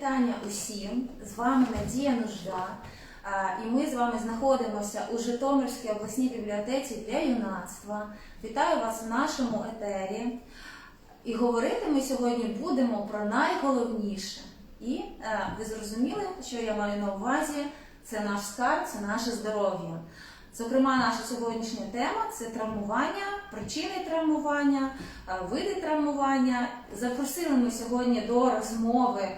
вітання усім. З вами Надія Нужда. І ми з вами знаходимося у Житомирській обласній бібліотеці для юнацтва. Вітаю вас в нашому етері. І говорити ми сьогодні будемо про найголовніше. І е, ви зрозуміли, що я маю на увазі: це наш скарб, це наше здоров'я. Зокрема, наша сьогоднішня тема це травмування, причини травмування, е, види травмування. Запросили ми сьогодні до розмови.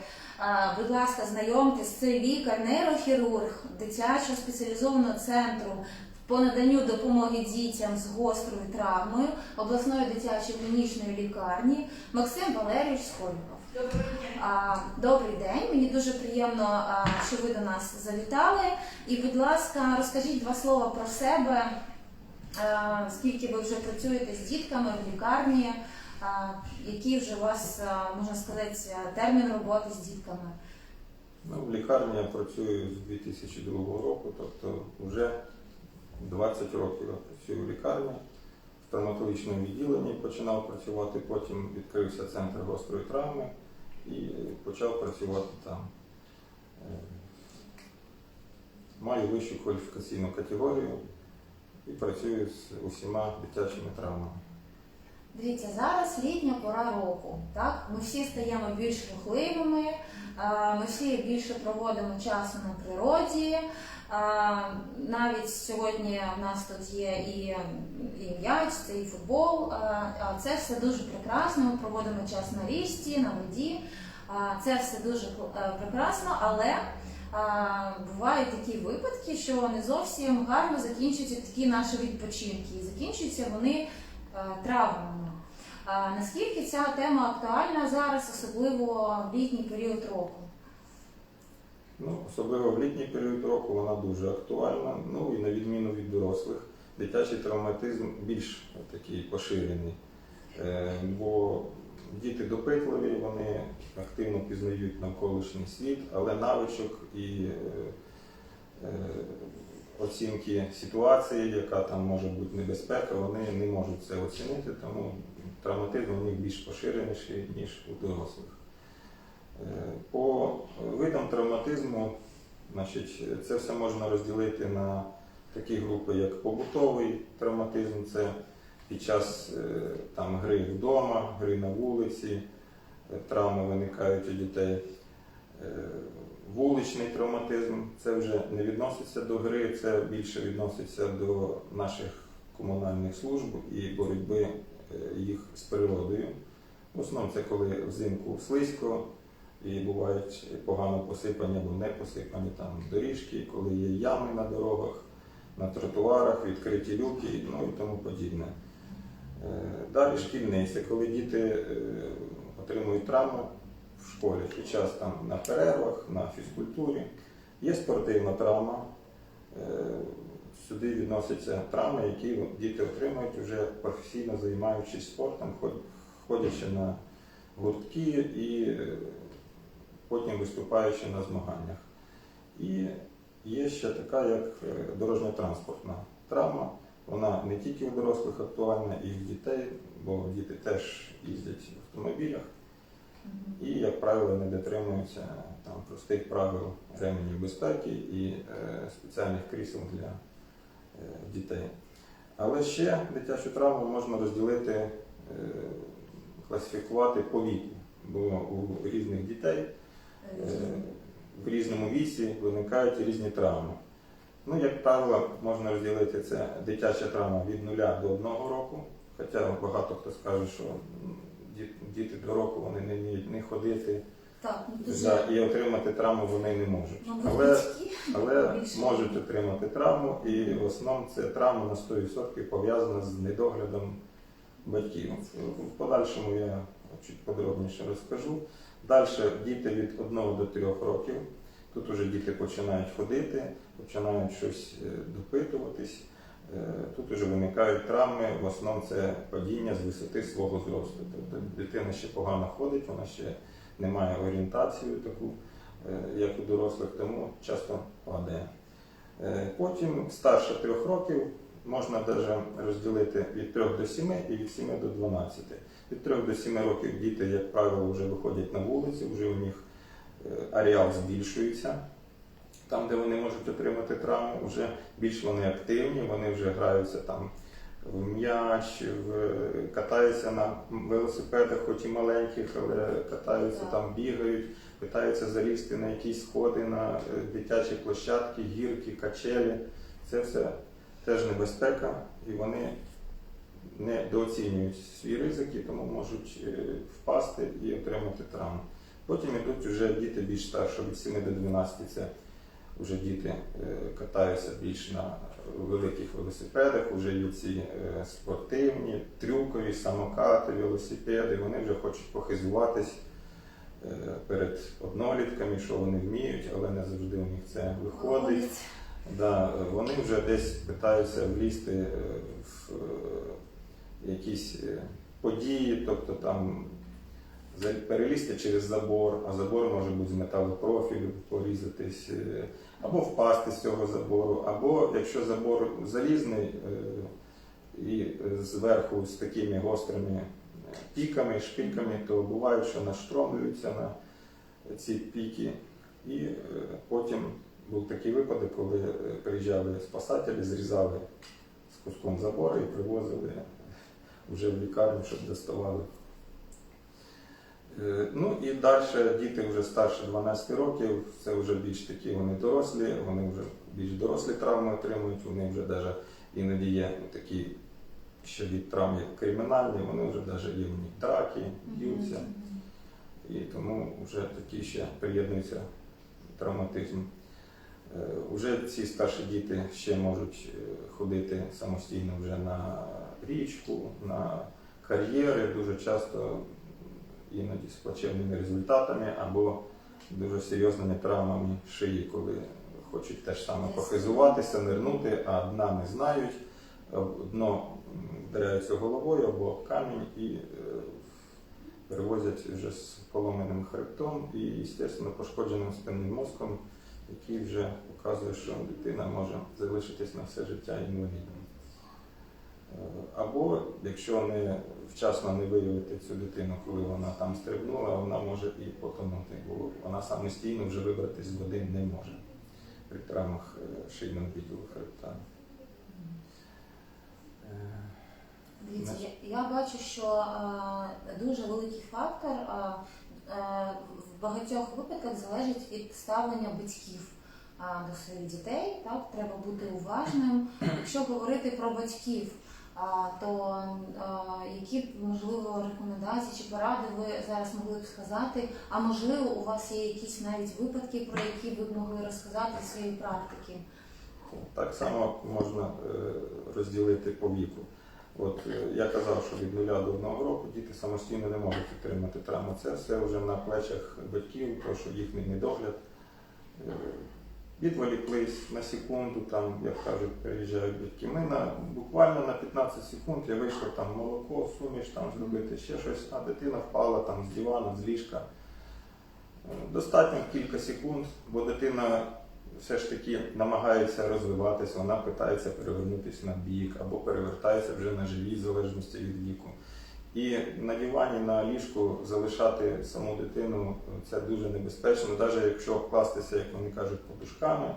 Будь ласка, знайомтесь, це лікар, нейрохірург дитячого спеціалізованого центру по наданню допомоги дітям з гострою травмою обласної дитячої клінічної лікарні Максим Валерійович дня. Добрий день, мені дуже приємно, що ви до нас завітали. І, будь ласка, розкажіть два слова про себе, скільки ви вже працюєте з дітками в лікарні, який вже у вас, можна сказати, термін роботи з дітками. Ну, в лікарні я працюю з 2002 року, тобто вже 20 років я працюю в лікарні. В травматологічному відділенні починав працювати, потім відкрився центр гострої травми і почав працювати там. Е, Маю вищу кваліфікаційну категорію і працюю з усіма дитячими травмами. Дивіться, зараз літня пора року. Так? Ми всі стаємо більш рухливими, ми всі більше проводимо часу на природі. Навіть сьогодні в нас тут є і, і м'яч, це і футбол. Це все дуже прекрасно. Ми проводимо час на річці, на воді. Це все дуже е, прекрасно, але бувають такі випадки, що не зовсім гарно закінчуються такі наші відпочинки. І закінчуються вони е, травмами. А наскільки ця тема актуальна зараз, особливо в літній період року? Ну, особливо в літній період року вона дуже актуальна. Ну і на відміну від дорослих, дитячий травматизм більш такий поширений. Е, бо діти допитливі, вони активно пізнають навколишній світ, але навичок і е, е, оцінки ситуації, яка там може бути небезпека, вони не можуть це оцінити, тому травматизм у них більш поширеніший, ніж у дорослих. Е, По видам травматизму, значить, це все можна розділити на такі групи, як побутовий травматизм, це під час е, там, гри вдома, гри на вулиці, е, травми виникають у дітей. Вуличний травматизм це вже не відноситься до гри, це більше відноситься до наших комунальних служб і боротьби їх з природою. В основному це коли взимку слизько і бувають погано посипані або не посипані там доріжки, коли є ями на дорогах, на тротуарах, відкриті люки, ну і тому подібне. Е, Далі шкільний це коли діти е, отримують травму в школі під час там на перервах, на фізкультурі. Є спортивна травма. Сюди відносяться травми, які діти отримують вже професійно займаючись спортом, ходячи на гуртки і е, потім виступаючи на змаганнях. І є ще така, як е, дорожньо-транспортна травма. Вона не тільки у дорослих актуальна, і в дітей, бо діти теж їздять в автомобілях і, як правило, не дотримуються там, простих правил ременів безпеки і е, спеціальних крісел для дітей. Але ще дитячу травму можна розділити, е, класифікувати по віку, бо у різних дітей е, в різному віці виникають різні травми. Ну, як правило, можна розділити це дитяча травма від 0 до 1 року. Хоча багато хто скаже, що діти до року вони не вміють не ходити Так, ну, дуже да, і отримати травму вони не можуть. мабуть, Але, батьки але більше. можуть отримати травму, і в основному це травма на 100% пов'язана з недоглядом батьків. В подальшому я чуть подробніше розкажу. Далі діти від 1 до 3 років. Тут уже діти починають ходити, починають щось е, допитуватись. Е, Тут вже виникають травми, в основному це падіння з висоти свого зросту. Тобто дитина ще погано ходить, вона ще не має орієнтацію таку, е, як у дорослих, тому часто падає. Е, Потім старше трьох років можна навіть розділити від 3 до 7 і від 7 до 12. Від 3 до 7 років діти, як правило, вже виходять на вулицю, вже у них е, ареал збільшується. Там, де вони можуть отримати травму, вже більш вони активні, вони вже граються там в м'яч, катаються на велосипедах, хоч і маленьких, але катаються там, бігають, питаються залізти на якісь сходи, на е, дитячі площадки, гірки, качелі. Це все теж небезпека, і вони недооцінюють свій ризик і тому можуть е, впасти і отримати травму. Потім йдуть вже діти більш старші, від 7 до 12, це вже діти е, катаються більш на великих велосипедах, вже є ці е, спортивні, трюкові, самокати, велосипеди, вони вже хочуть похизуватись е, перед однолітками, що вони вміють, але не завжди у них це виходить. Да, вони вже десь питаються влізти е, в якісь події, тобто там перелізти через забор, а забор може бути з металопрофілю, порізатись, е, або впасти з цього забору, або якщо забор залізний е, і е, зверху з такими гострими піками, шпильками, то буває, що наштромлюються на ці піки, і потім був такий випадок, коли приїжджали спасателі, зрізали з куском забору і привозили вже в лікарню, щоб доставали. Е, Ну і далі діти вже старше 12 років, це вже більш такі вони дорослі, вони вже більш дорослі травми отримують, вони вже навіть іноді є такі, що від травм як кримінальні, вони вже навіть є в них драки, б'ються. І тому вже такі ще приєднується травматизм. Е, Уже ці старші діти ще можуть е, ходити самостійно вже на річку, на кар'єри, дуже часто іноді з плачевними результатами або дуже серйозними травмами шиї, коли хочуть теж саме похизуватися, нирнути, а дна не знають, дно вдаряються головою або камінь і е, перевозять вже з поломаним хребтом і, звісно, пошкодженим спинним мозком, який вже показує, що дитина може залишитись на все життя інвалідом. Або якщо не вчасно не виявити цю дитину, коли вона там стрибнула, вона може і потонути, бо вона самостійно вже вибратись з води не може при травмах е, шийного відділу хребта. Е, Дивіться, я, я бачу, що е, дуже великий фактор е, е, в багатьох випадках залежить від ставлення батьків до своїх дітей. Так, треба бути уважним. Якщо говорити про батьків, то е, які б, можливо рекомендації чи поради ви зараз могли б сказати? А можливо, у вас є якісь навіть випадки, про які ви б могли розказати зі своєї практики? Так само можна е, розділити по віку. От е, я казав, що від нуля до одного року діти самостійно не можуть отримати травму. Це все вже на плечах батьків, тому що їхній недогляд. Відволіклись на секунду, там, як кажуть, приїжджають батьки. Ми на, буквально на 15 секунд я вийшов там молоко, суміш там зробити ще щось, а дитина впала там з дивана, з ліжка. Достатньо кілька секунд, бо дитина все ж таки намагається розвиватися, вона питається перевернутися на бік або перевертається вже на живіт, в залежності від віку. І на дивані, на ліжку залишати саму дитину це дуже небезпечно, навіть якщо кластися, як вони кажуть, подушками,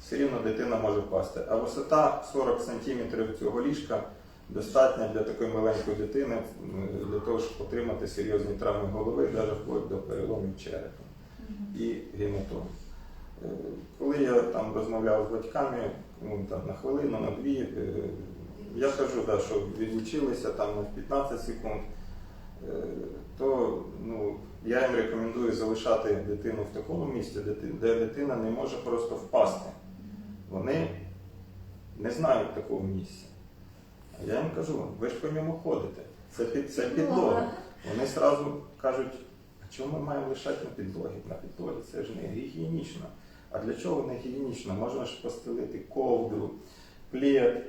все рівно дитина може впасти. А висота 40 см цього ліжка достатня для такої маленької дитини для того, щоб отримати серйозні травми голови, навіть вплоть до переломів черепа і гематом. Е, Коли я там розмовляв з батьками, ну, там, на хвилину, на дві, е, я кажу, да, що відлучилися там на 15 секунд, е, то ну, я їм рекомендую залишати дитину в такому місці, де, дитина не може просто впасти. Вони не знають такого місця. А я їм кажу, ви ж по ньому ходите. Це, під, це підлога. Вони одразу кажуть, а чому ми маємо лишати на підлогі? На підлогі це ж не гігієнічно. А для чого не гігієнічно? Можна ж постелити ковдру, плед, е,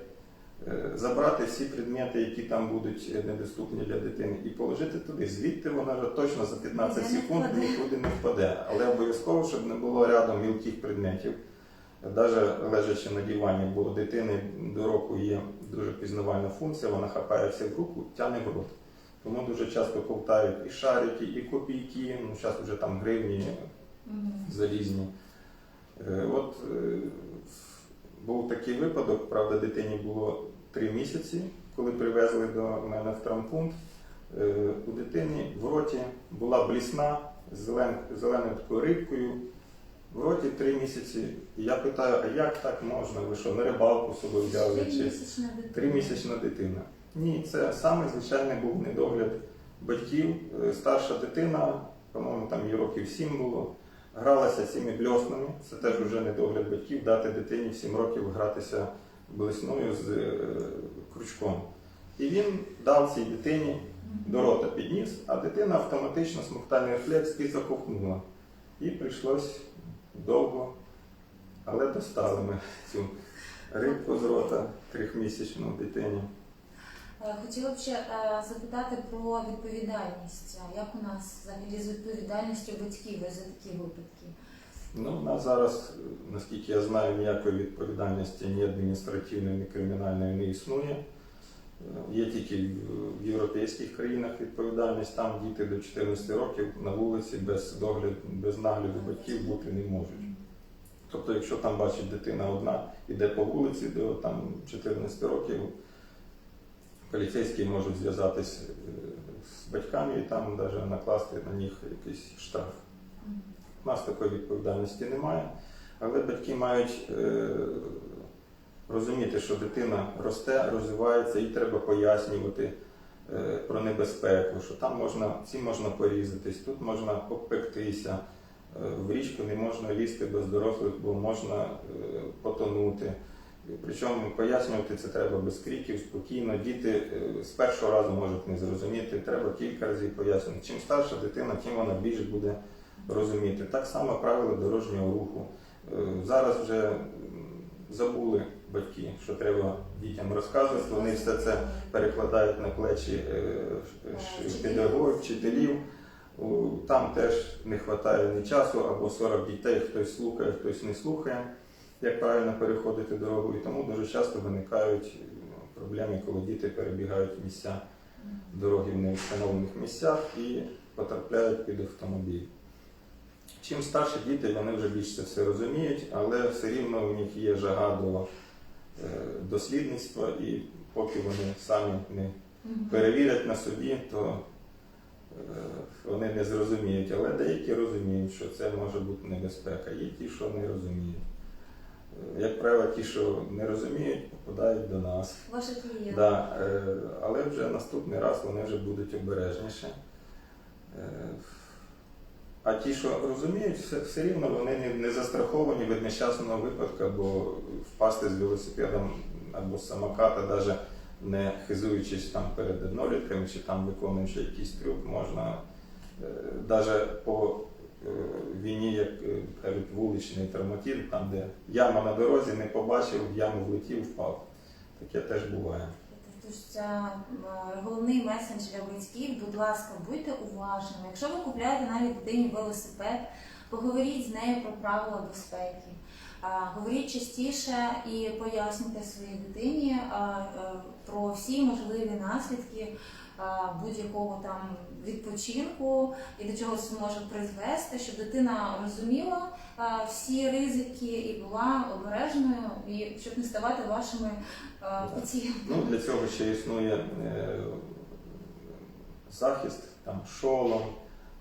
забрати всі предмети, які там будуть е, недоступні для дитини, і положити туди. Звідти вона вже точно за 15 не секунд впаде. нікуди не впаде. Але обов'язково, щоб не було рядом мілких предметів. Навіть лежачи на дивані, бо у дитини до року є дуже пізнавальна функція, вона хапається в руку, тягне в рот. Тому дуже часто ковтають і шарики, і копійки, ну зараз вже там гривні залізні. Е, От е, був такий випадок, правда, дитині було три місяці, коли привезли до мене в травмпункт. Е, У дитині в роті була блісна з зелен, зеленою такою рибкою. В роті три місяці. І я питаю, а як так можна? Ви що, на рибалку з собою взяли? Чи... Тримісячна дитина. Ні, це саме звичайний був недогляд батьків. Е, Старша дитина, по-моєму, там їй років 7 було, гралася цими бльоснами. Це теж вже недогляд батьків, дати дитині в 7 років гратися блесною з е, крючком. І він дав цій дитині до рота підніс, а дитина автоматично смоктальний рефлекс і заковтнула. І прийшлось довго, але достали ми цю рибку з рота трьохмісячну дитині. Е, Хотіла б ще е, запитати про відповідальність. Як у нас взагалі з відповідальністю батьків за такі випадки? Ну, у нас зараз, наскільки я знаю, ніякої відповідальності ні адміністративної, ні кримінальної не існує. Е, Є тільки в європейських країнах відповідальність, там діти до 14 років на вулиці без догляду, без нагляду батьків бути не можуть. Тобто, якщо там бачить дитина одна, іде по вулиці до там, 14 років, поліцейські можуть зв'язатись е, з батьками і там навіть накласти на них якийсь штраф. У нас такої відповідальності немає, але батьки мають е, розуміти, що дитина росте, розвивається, і треба пояснювати е, про небезпеку, що там можна, ці можна порізатись, тут можна попектися, е, в річку не можна лізти без дорослих, бо можна потонути. Причому пояснювати це треба без криків, спокійно. Діти е, з першого разу можуть не зрозуміти, треба кілька разів пояснювати. Чим старша дитина, тим вона більше буде розуміти. Так само правила дорожнього руху. Е, Зараз вже забули батьки, що треба дітям розказувати. Вони все це перекладають на плечі е, педагогів, вчителів. Там теж не вистачає ні часу, або 40 дітей, хтось слухає, хтось не слухає, як правильно переходити дорогу. І тому дуже часто виникають е, проблеми, коли діти перебігають місця дороги в невстановлених місцях і потрапляють під автомобіль. Чим старші діти, вони вже більше це все розуміють, але все рівно у них є жага до е, дослідництва, і поки вони самі не перевірять на собі, то е, вони не зрозуміють. Але деякі розуміють, що це може бути небезпека. Є ті, що не розуміють. Е, Як правило, ті, що не розуміють, попадають до нас. Ваші клієнти. Да, е, але вже наступний раз вони вже будуть обережніші. Е, А ті, що розуміють, все, все рівно вони не, не застраховані від нещасного випадку, або впасти з велосипедом або з самоката, навіть не хизуючись там перед однолітками чи там виконуючи якийсь трюк, можна навіть по війні, як е, кажуть, вуличний травматизм, там, де яма на дорозі, не побачив, в яму влетів, впав. Таке теж буває. Тож це е, головний меседж для батьків. Будь ласка, будьте уважними. Якщо ви купляєте навіть дитині велосипед, поговоріть з нею про правила безпеки. Говоріть частіше і пояснюйте своїй дитині е, про всі можливі наслідки будь-якого там відпочинку і до чого це може призвести, щоб дитина розуміла всі ризики і була обережною, і щоб не ставати вашими а, пацієнтами. Ну, для цього ще існує е, захист, там, шолом,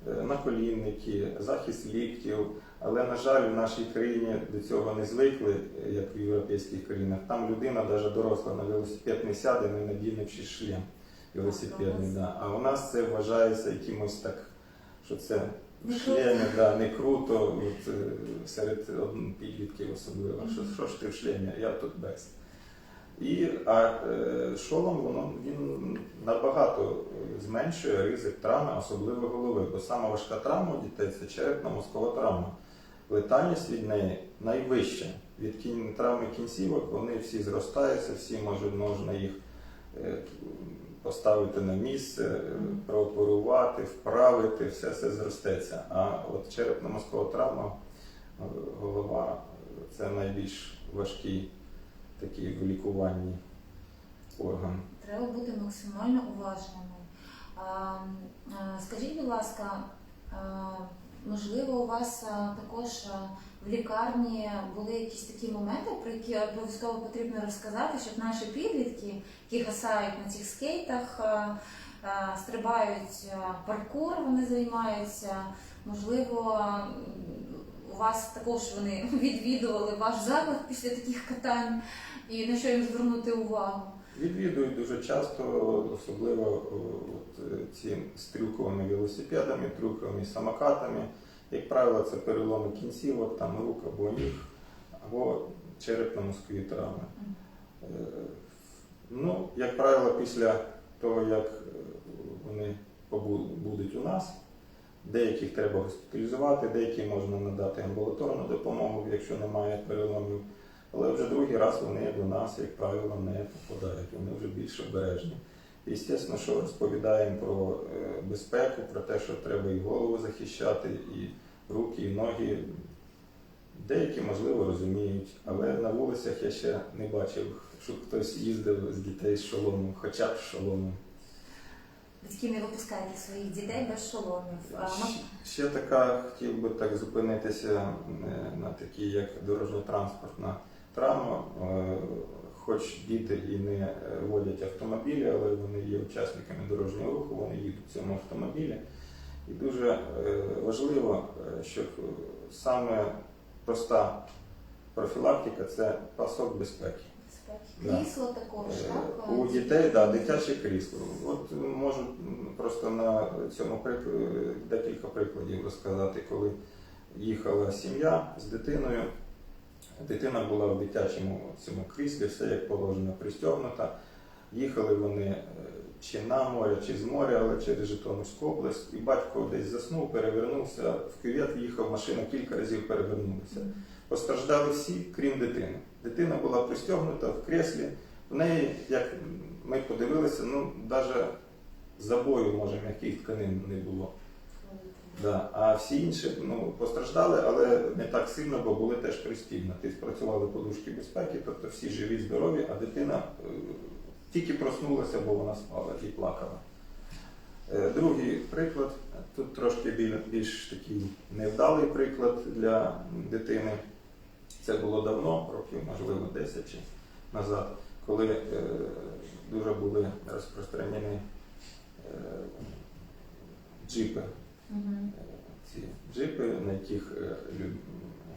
е, наколінники, захист ліктів. Але, на жаль, в нашій країні до цього не звикли, е, як в європейських країнах. Там людина, навіть доросла на велосипед не сяде, не надінувши шлем велосипедний. Да. А у нас це вважається якимось так, що це Не да, не круто, от, е, серед підлітків особливо. Що, що ж ти в шлемі, я тут без. І, а е, шолом воно він набагато е, зменшує ризик травми, особливо голови. Бо сама важка травма у дітей це черепно-мозкова травма. Летальність від неї найвища. Від кін... травми кінцівок вони всі зростаються, всі можуть можна їх е, поставити на місце, е, прооперувати, вправити, все це зростеться. А от черепно-мозкова травма, е, голова це найбільш важкий такий в лікуванні орган. Треба бути максимально уважними. Скажіть, будь ласка, можливо, у вас також в лікарні були якісь такі моменти, про які обов'язково потрібно розказати, щоб наші підлітки, які гасають на цих скейтах, а, а, стрибають паркур, вони займаються. Можливо, у вас також вони відвідували ваш заклад після таких катань, і на що їм звернути увагу? Відвідують дуже часто, особливо от, е, ці стрілковими велосипедами, трюковими самокатами. Як правило, це переломи кінцівок, там рук або ніг, або черепно-мозкові травми. Е, Ну, як правило, після того, як е, вони будуть у нас, деяких треба госпіталізувати, деякі можна надати амбулаторну допомогу, якщо немає переломів. Але вже другий раз вони до нас, як правило, не попадають, вони вже більш обережні. І, звісно, що розповідаємо про е, безпеку, про те, що треба і голову захищати, і руки, і ноги. Деякі, можливо, розуміють, але на вулицях я ще не бачив, щоб хтось їздив з дітей з шоломом, хоча б з шоломом. Батьки не випускають своїх дітей без шоломів. А, ма- Щ- Ще така, хотів би так зупинитися е, на такій, як дорожньо-транспортна травма. Хоч діти і не е, водять автомобілі, але вони є учасниками дорожнього руху, вони їдуть в цьому автомобілі. І дуже е, важливо, е, щоб саме проста профілактика це пасок безпеки. Да. Крісло також, так? У дітей да, дитяче крісло. От можу просто на цьому прик- декілька прикладів розказати, коли їхала сім'я з дитиною. Дитина була в дитячому цьому кріслі, все як положено пристягнута. Їхали вони е, чи на море, чи з моря, але через Житомирську область. І батько десь заснув, перевернувся в кювет, їхав, машина кілька разів перевернулася. Постраждали всі, крім дитини. Дитина була пристягнута в креслі. В неї, як ми подивилися, ну навіть забою, може, м'яких тканин не було. Да. А всі інші ну, постраждали, але не так сильно, бо були теж пристігнуті. Спрацювали подушки безпеки, тобто всі живі, здорові, а дитина е, тільки проснулася, бо вона спала і плакала. Е, Другий приклад, тут трошки більш такий невдалий приклад для дитини. Це було давно, років, можливо, 10 чи назад, коли е, дуже були розпространені е, джипи Ці джипи, на яких е,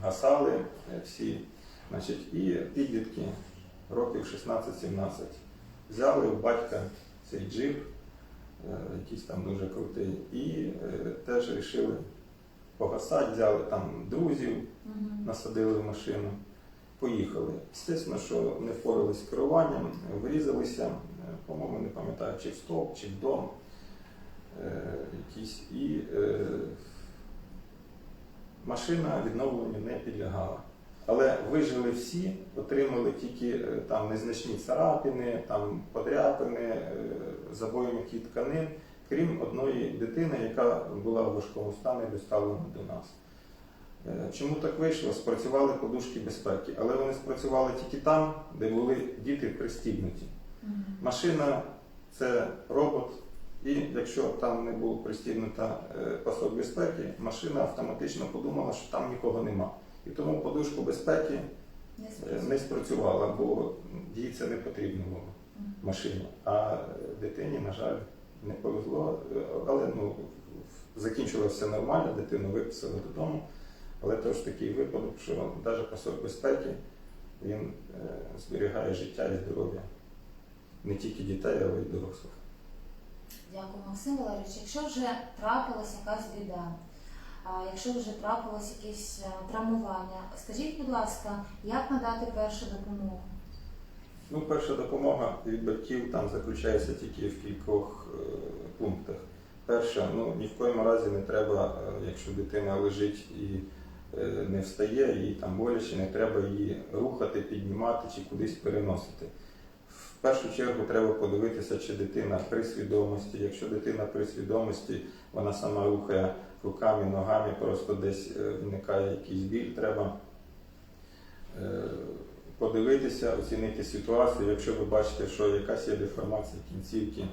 гасали е, всі. Значить, і підлітки років 16-17 взяли у батька цей джип, е, якийсь там дуже крутий, і теж вирішили погасати, взяли там друзів, насадили в машину, поїхали. Звісно, що не впоралися з керуванням, врізалися, по-моєму, не пам'ятаю, чи в стовп, чи в дом е, якийсь. І е, машина відновленню не підлягала. Але вижили всі, отримали тільки е, там незначні царапини, там подряпини, забої тканин, крім одної дитини, яка була в важкому стані доставлена до нас. Чому так вийшло? Спрацювали подушки безпеки, але вони спрацювали тільки там, де були діти пристібнуті. Машина це робот, і якщо там не був пристібнута е, пасок безпеки, машина автоматично подумала, що там нікого нема. І тому подушку безпеки Не е, спрацювала, бо їй це не потрібно було машині. А дитині, на жаль, не повезло, Е, але ну, закінчилося все нормально, дитину виписали додому. Але теж такий випадок, що навіть пасок безпеки він зберігає життя і здоров'я не тільки дітей, але й дорослих. Дякую, Максим Валерійович. Якщо вже трапилась якась біда, якщо вже трапилось якесь травмування, скажіть, будь ласка, як надати першу допомогу? Ну, перша допомога від батьків там заключається тільки в кількох е, пунктах. Перше, ну ні в коєму разі не треба, е, якщо дитина лежить і е, не встає, їй там боляче, не треба її рухати, піднімати чи кудись переносити. В першу чергу треба подивитися, чи дитина при свідомості. Якщо дитина при свідомості, вона сама рухає руками, ногами, просто десь е, виникає якийсь біль, треба е, подивитися, оцінити ситуацію. Якщо ви бачите, що якась є деформація кінцівки,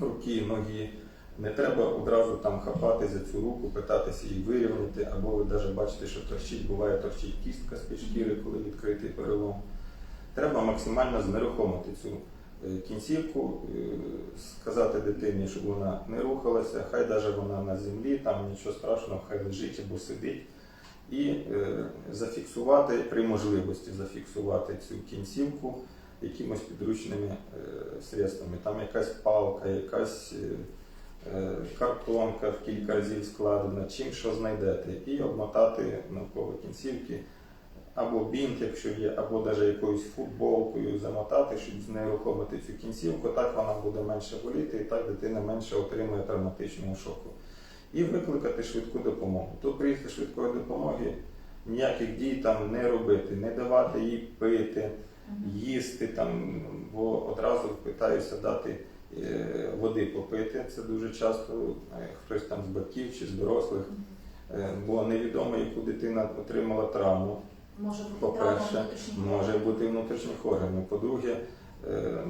руки, ноги, Не треба одразу там хапати за цю руку, питатися її вирівняти, або ви навіть бачите, що торчить, буває торчить кістка з-під шкіри, коли відкритий перелом. Треба максимально знерухомити цю е, кінцівку, е, сказати дитині, щоб вона не рухалася, хай навіть вона на землі, там нічого страшного, хай лежить або сидить. І е, зафіксувати при можливості зафіксувати цю кінцівку якимось підручними средствами. Там якась палка, якась картонка в кілька разів складена, чим що знайдете, і обмотати навколо кінцівки або бінт, якщо є, або навіть якоюсь футболкою замотати, щоб знерухомити цю кінцівку, так вона буде менше боліти, і так дитина менше отримує травматичного шоку. І викликати швидку допомогу. Тут приїзд швидкої допомоги ніяких дій там не робити, не давати їй пити, їсти там, бо одразу питаюся дати е, води попити. Це дуже часто е, хтось там з батьків чи з дорослих, е, бо невідомо, яку дитина отримала травму. Може бути По-перше, може бути внутрішніх органів. По-друге, е, е,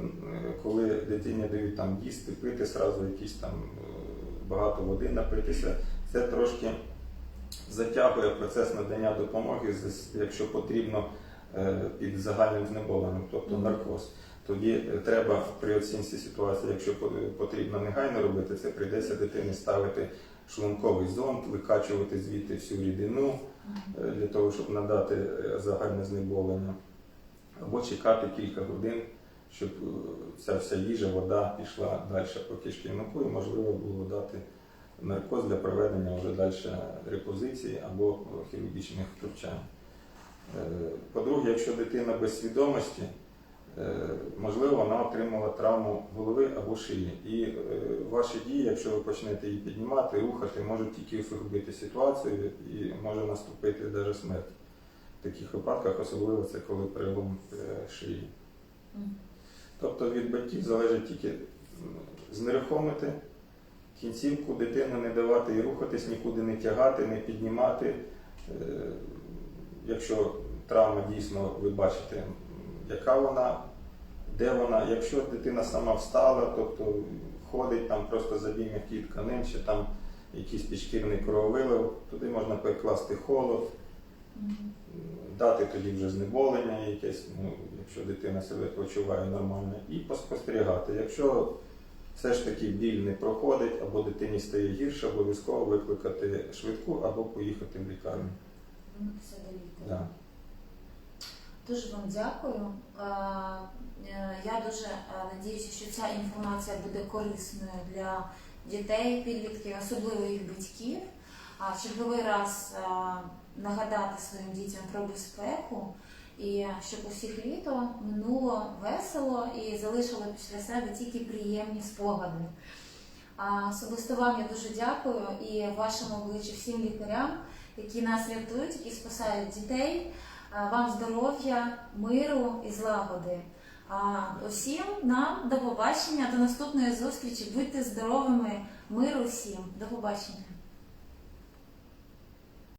коли дитині дають там їсти, пити, сразу якісь там е, багато води напитися, це трошки затягує процес надання допомоги, якщо потрібно е, під загальним знеболенням, тобто наркоз. Тоді е, треба при оцінці ситуації, якщо по- потрібно негайно робити це, прийдеться дитині ставити шлунковий зонд, викачувати звідти всю рідину для того, щоб надати е, загальне знеболення, або чекати кілька годин, щоб е, ця вся їжа, вода пішла далі по кишківнику і можливо було дати наркоз для проведення вже далі репозиції або е, хірургічних втручань. Е, По-друге, якщо дитина без свідомості, е, можливо, вона отримала травму голови або шиї. І е, ваші дії, якщо ви почнете її піднімати, рухати, можуть тільки усугубити ситуацію і може наступити навіть смерть. В таких випадках, особливо це коли перелом е, шиї. Тобто від батьків залежить тільки знерухомити кінцівку, дитину не давати їй рухатись, нікуди не тягати, не піднімати. Е, Якщо травма дійсно ви бачите, яка вона, де вона, якщо дитина сама встала, тобто ходить там просто забій м'яких тканин, чи там якийсь підшкірний крововилив, туди можна перекласти холод, дати тоді вже знеболення якесь, ну, якщо дитина себе почуває нормально, і поспостерігати. Якщо все ж таки біль не проходить, або дитині стає гірше, обов'язково викликати швидку або поїхати в лікарню. Ну, все до лікаря. Да. Дуже вам дякую. Е, Я дуже е, надіюся, що ця інформація буде корисною для дітей, підлітків, особливо їх батьків. А в черговий раз е, нагадати своїм дітям про безпеку і щоб усіх літо минуло весело і залишило після себе тільки приємні спогади. А особисто вам я дуже дякую і вашому обличчю всім лікарям, які нас рятують, які спасають дітей. Вам здоров'я, миру і злагоди. А усім нам до побачення, до наступної зустрічі. Будьте здоровими, миру всім. До побачення.